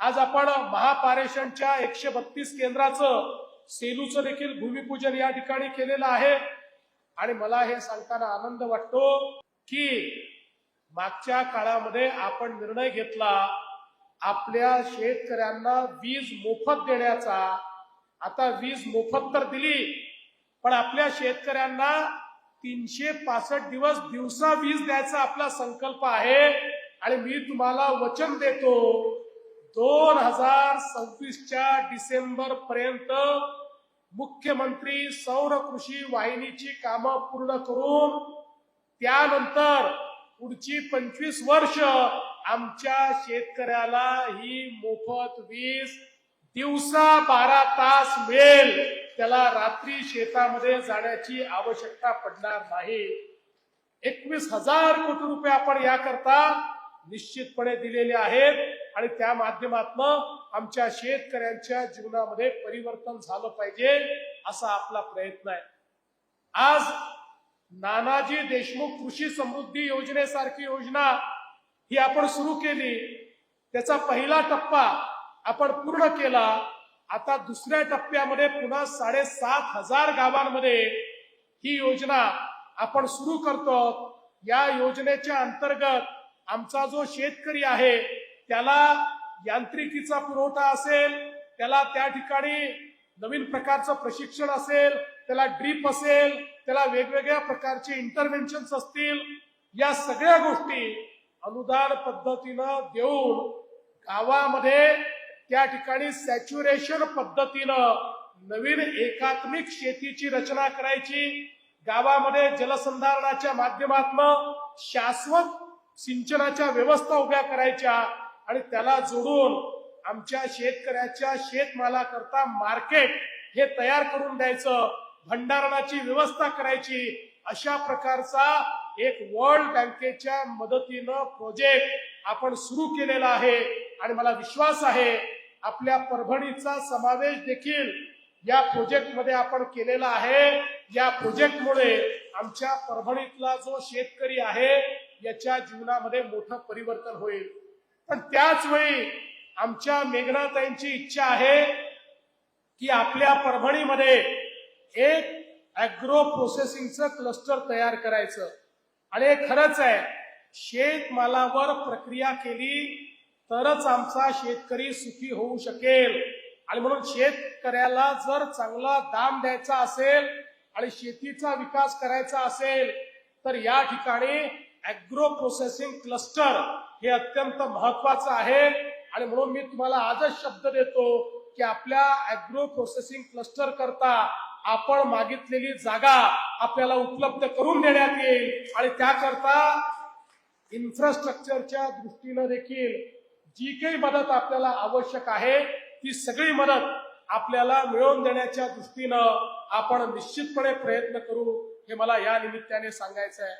आज आपण महापारेषणच्या एकशे बत्तीस केंद्राचं सेलूचं देखील भूमिपूजन या ठिकाणी केलेलं आहे. आणि मला हे सांगताना आनंद वाटतो की मागच्या काळामध्ये आपण निर्णय घेतला आपल्या शेतकऱ्यांना वीज मोफत देण्याचा. आता वीज मोफत तर दिली पण आपल्या शेतकऱ्यांना तीनशे पासष्ट दिवस दिवसा वीज द्यायचा आपला संकल्प आहे. आणि मी तुम्हाला वचन देतो दोन हजार सव्वीसच्या डिसेंबर पर्यंत मुख्यमंत्री सौर कृषी वाहिनीची कामं पूर्ण करून त्यानंतर पुढची पंचवीस वर्ष आमच्या शेतकऱ्याला ही मोफत वीज दिवसा बारा तास मिळेल. त्याला रात्री शेतामध्ये जाण्याची आवश्यकता पडणार नाही. एकवीस हजार कोटी रुपये आपण याकरता निश्चितपणे दिलेले आहेत. आणि त्या माध्यमातून आमच्या शेतकऱ्यांच्या जीवनामध्ये परिवर्तन झालं पाहिजे असा आपला प्रयत्न आहे. आज नानाजी देशमुख कृषी समृद्धी योजनेसारखी योजना ही आपण सुरू केली. त्याचा पहिला टप्पा आपण पूर्ण केला. आता दुसऱ्या टप्प्यामध्ये पुन्हा साडेसात हजार गावांमध्ये ही योजना आपण सुरू करतो. या योजनेच्या अंतर्गत आमचा जो शेतकरी आहे त्याला यांत्रिकीचा पुरवठा असेल त्याला त्या ठिकाणी नवीन प्रकारचं प्रशिक्षण असेल त्याला ड्रीप असेल त्याला वेगवेगळ्या प्रकारचे इंटरव्हेन्शन असतील या सगळ्या गोष्टी अनुदान पद्धतीनं देऊन गावामध्ये त्या ठिकाणी सॅच्युरेशन पद्धतीनं नवीन एकात्मिक शेतीची रचना करायची. गावामध्ये जलसंधारणाच्या माध्यमातून शाश्वत सिंचनाच्या व्यवस्था उभ्या करायच्या. आणि त्याला जोडून आमच्या शेतकऱ्याच्या शेतमालाकरता मार्केट हे तयार करून द्यायचं भंडारणाची व्यवस्था करायची अशा प्रकारचा एक वर्ल्ड बँकेच्या मदतीनं प्रोजेक्ट आपण सुरू केलेला आहे. आणि मला विश्वास आहे आपल्या परभणीचा समावेश देखील या प्रोजेक्टमध्ये आपण केलेला आहे. या प्रोजेक्टमुळे आमच्या परभणीतला जो शेतकरी आहे याच्या जीवनामध्ये मोठं परिवर्तन होईल. पण त्याच वेळी आमच्या मेघनाताईंची इच्छा आहे की आपल्या परभणीमध्ये एक अॅग्रो प्रोसेसिंगचं क्लस्टर तयार करायचं. आणि हे खरंच आहे शेतमालावर प्रक्रिया केली तरच आमचा शेतकरी सुखी होऊ शकेल. आणि म्हणून शेतकऱ्याला जर चांगला दाम द्यायचा असेल आणि शेतीचा विकास करायचा असेल तर या ठिकाणी अॅग्रो प्रोसेसिंग क्लस्टर हे अत्यंत महत्वाचं आहे. आणि म्हणून मी तुम्हाला आजच शब्द देतो की आपल्या अॅग्रो प्रोसेसिंग क्लस्टर करता आपण मागितलेली जागा आपल्याला उपलब्ध करून देण्यात येईल. आणि त्याकरता इन्फ्रास्ट्रक्चरच्या दृष्टीनं देखील जी काही मदत आपल्याला आवश्यक आहे ती सगळी मदत आपल्याला मिळवून देण्याच्या दृष्टीनं आपण निश्चितपणे प्रयत्न करू हे मला या निमित्ताने सांगायचं आहे